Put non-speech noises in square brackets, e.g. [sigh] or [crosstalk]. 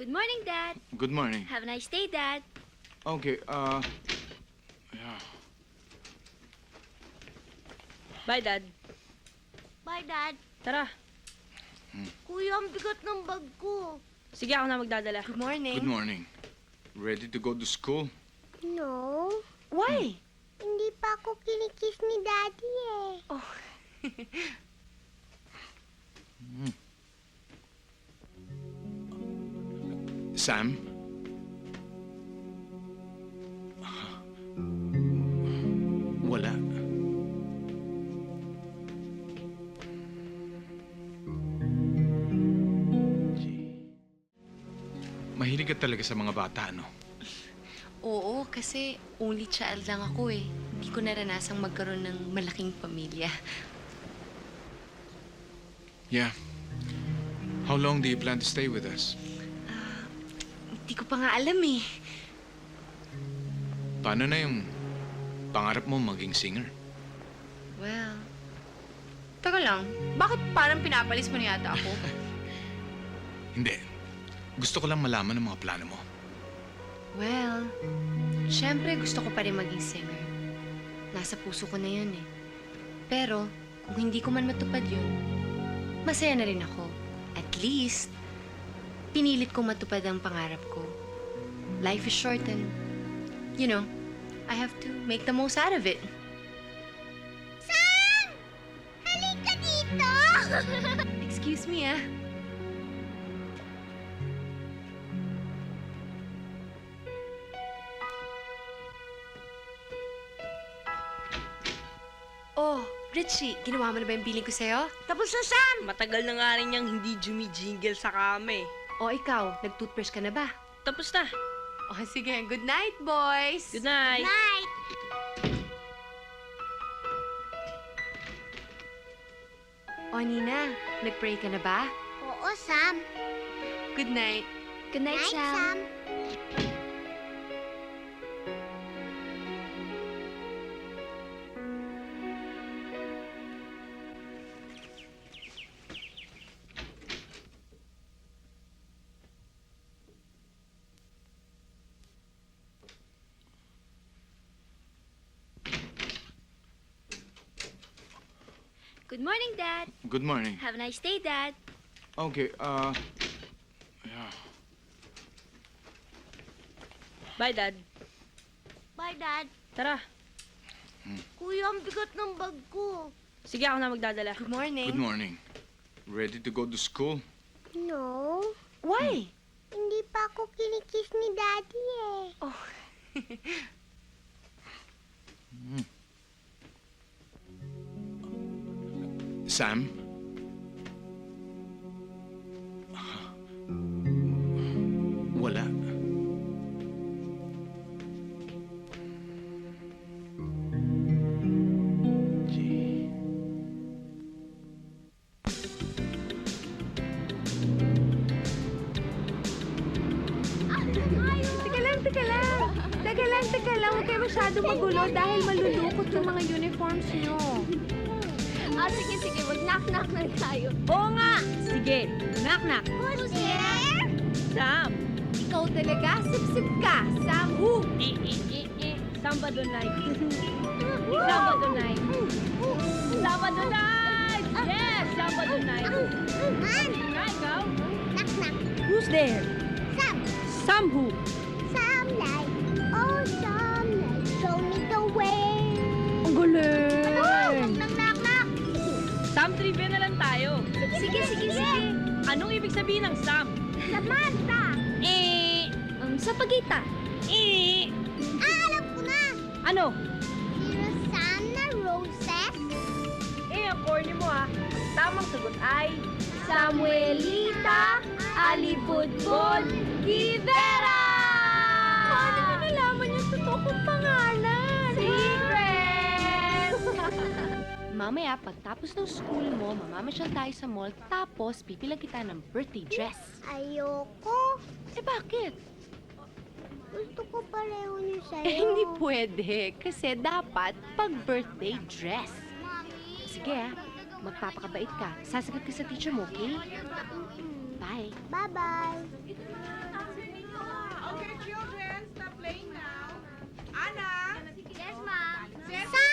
Good morning, Dad. Good morning. Have a nice day, Dad. Okay, uh... Yeah. Bye, Dad. Bye, Dad. Tara. Kuya, ang bigat ng bag ko. Sige, ako na magdadala. Good morning. Good morning. Ready to go to school? No. Why? Hindi pa ako kinikiss ni Daddy eh. Oh. [laughs] Sam? Wala. Mahilig ka talaga sa mga bata, no? Oo, kasi only child lang ako eh. Hindi ko naranasang magkaroon ng malaking pamilya. Yeah. How long do you plan to stay with us? Hindi ko pa nga alam eh. Paano na yung pangarap mo maging singer? Well, Teka lang, bakit parang pinapalis mo na yata ako? [laughs] Hindi. Gusto ko lang malaman ang mga plano mo. well, syempre gusto ko pa rin maging singer. Nasa puso ko na yun eh. Pero, kung hindi ko man matupad yun, masaya na rin ako. At least, pinilit kong matupad ang pangarap ko. Life is short and, you know, I have to make the most out of it. Sam! Halika dito! [laughs] Excuse me ah. Oh, Richie, ginawa mo na ba yung billing ko sa'yo? Tapos na, Sam! Matagal na nga rin niyang hindi jumijingle sa kame. O ikaw, nag-toothbrush ka na ba? Tapos na. O sige, good night, boys! Good night. Night! O Nina, nag-pray ka na ba? Oo, Sam. Good night. Good night, Night, Sam. Sam. Good morning, Dad. Good morning. Have a nice day, Dad. Okay, uh... Yeah. Bye, Dad. Bye, Dad. Tara. Kuya, ang bigat ng bag ko. Sige, ako na magdadala. Good morning. Good morning. Ready to go to school? No. Why? Hindi pa ako kinikiss ni Daddy eh. Oh. [laughs] Sam? Wala. Gee. Teka lang, teka lang. Teka lang, teka lang. Huwag kayo masyado magulo dahil malulukot yung mga uniforms nyo. Ah, sige, sige. Mag-knock-knock na tayo. Oo nga. Sige. Knock, knock. Who's there? Sam. Ikaw talaga, sip-sip ka. Samhu! Eh, eh, eh, eh. Sabado night. [laughs] Sabado night. Sabado night. Yes, Sabado night. Man! Nga, ikaw. Knock-knock. Who's there? Sam! Sam who? Sige, sige, sige. Anong ibig sabihin ng Sam? Samantha! Eh, Um, sa pagita. eh. Ah, alam ko na. Ano? Zero Sam na roses. Eh, ang corny mo ha. Ang tamang sagot ay... Samuelita Alibudbod Givera! Paano nyo nalaman yung totoo kong pangalan? Mamaya, pagtapos ng school mo, mamamasyal tayo sa mall, tapos pipilang kita ng birthday dress. Ayoko. Eh, bakit? Gusto ko pareho niyo [laughs] sa'yo. Eh, hindi pwede. Kasi dapat pag-birthday dress. Sige ah, magpapakabait ka. Sasagot ka sa teacher mo, okay? Bye. Bye-bye. Okay, children, stop playing now. Anna! Yes, ma'am. Sa